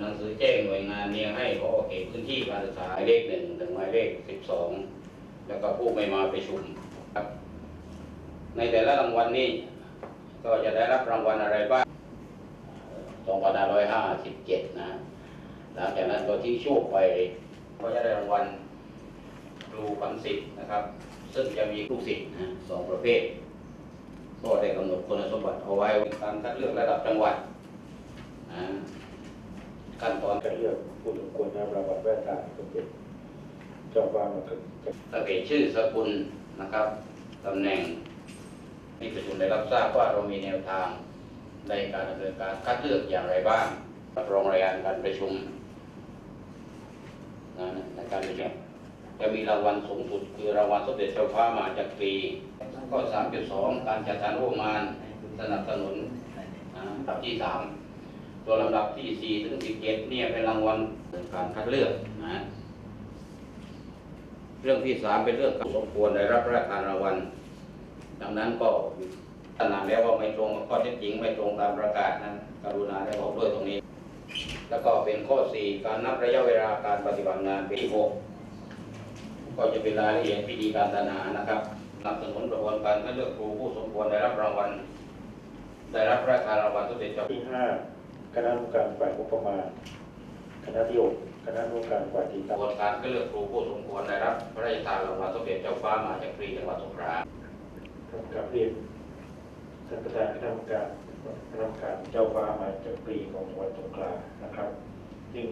หนังสือแจ้งหน่วยงานเนี่ยให้พอเขตพื้นที่การศึกษาหมายเลขหนึ่งถึงหมายเลขสิบสองแล้วก็ผู้ไม่มาประชุมครับ ในแต่ละรางวัลนี้ก็จะได้รับรางวัลอะไรบ้างสองพันห้าร้อยห้าสิบเจ็ดนะ หลังจากนั้นตัวที่โชคไปก็จะได้รางวัลครูฝันสิทธิ์นะครับ ซึ่งจะมีลูกศิษย์นะสองประเภท ก็ได้กำหนดคุณสมบัติเอาไว้การคัดเลือกระดับจังหวัดนะ อนตอนจะเลือกผู้สมควรได้รับรางวัลแว่ตาสมเด็จเจ้าฟ้ามากษัตริย์สังเกตชื่อสกุลนะครับตำแหน่งที่ประชุมได้รับทราบว่าเรามีแนวทางในการดำเนินการคัดเลือกอย่างไรบ้างรับรองรายงานการประชุมนะในการประชุมจะมีรางวัลสูงสุดคือรางวัลสมเด็จเจ้าฟ้ามาจักรีข้อ3.2 การจัดสรรงบประมาณสนับสนุนที่3 ตัวลำดับที่ 4 ถึง 17 เนี่ยเป็นรางวัลการคัดเลือกนะเรื่องที่สามเป็นเรื่องสมควรได้รับพระราชทานรางวัล ดังนั้นก็ขนาดแล้วว่าไม่ตรงกับข้อเท็จจริงไม่ตรงตามประกาศนะกรุณาได้บอกด้วยตรงนี้ แล้วก็เป็นข้อสี่การนับระยะเวลาการปฏิบัติงานปีหกก็จะเป็นรายละเอียดพิธีการทนานะครับสนับสนุนกระบวนการคัดเลือกครูผู้สมควรได้รับรางวัลได้รับพระราชทานรางวัลสมเด็จเจ้าที่ห้า คณะกรรมการฝ่ายงบประมาณ คณะที่หกคณะกรรมการฝ่ายติดกตาระมบวนการคัดเลือกครูผู้สมควรได้รับพระราชทานรางวัลสมเด็จเจ้าฟ้ามหาจักรีจังหวัดสงขลากับเรียนท่านประธานคณะกรรมการคณะกรรมการเจ้าฟ้ามหาจักรีของจังหวัดสงขลานะครับ ซึ่ง